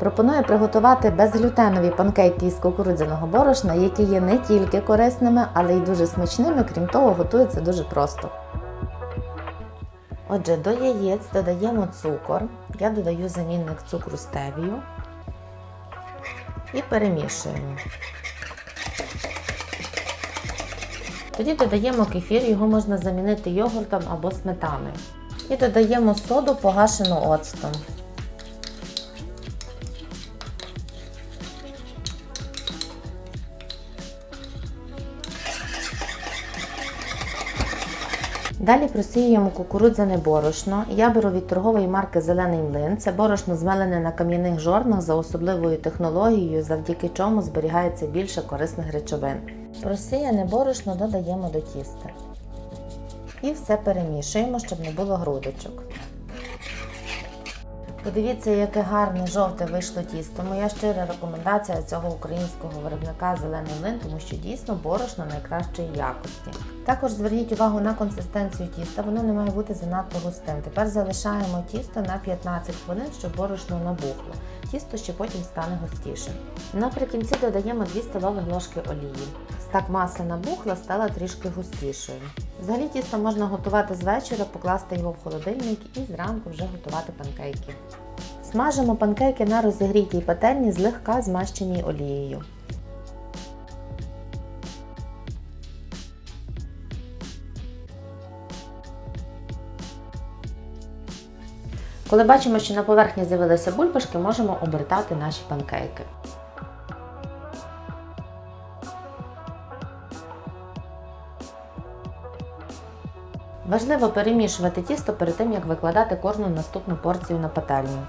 Пропоную приготувати безглютенові панкейки із кукурудзяного борошна, які є не тільки корисними, але й дуже смачними, крім того, готуються дуже просто. Отже, до яєць додаємо цукор. Я додаю замінник цукру стевію і перемішуємо. Тоді додаємо кефір, його можна замінити йогуртом або сметаною. І додаємо соду погашену оцтом. Далі просіюємо кукурудзяне борошно. Я беру від торгової марки Зелений млин. Це борошно змелене на кам'яних жорнах за особливою технологією, завдяки чому зберігається більше корисних речовин. Просіяне борошно додаємо до тіста. І все перемішуємо, щоб не було грудочок. Подивіться, яке гарне жовте вийшло тісто. Моя щира рекомендація цього українського виробника зелений млин, тому що дійсно борошно найкращої якості. Також зверніть увагу на консистенцію тіста, воно не має бути занадто густим. Тепер залишаємо тісто на 15 хвилин, щоб борошно набухло. Тісто ще потім стане густішим. Наприкінці додаємо 2 столові ложки олії. Так маса набухла, стала трішки густішою. Взагалі тісто можна готувати з вечора, покласти його в холодильник і зранку вже готувати панкейки. Смажимо панкейки на розігрітій пательні злегка змащеній олією. Коли бачимо, що на поверхні з'явилися бульбашки, можемо обертати наші панкейки. Важливо перемішувати тісто перед тим, як викладати кожну наступну порцію на пательню.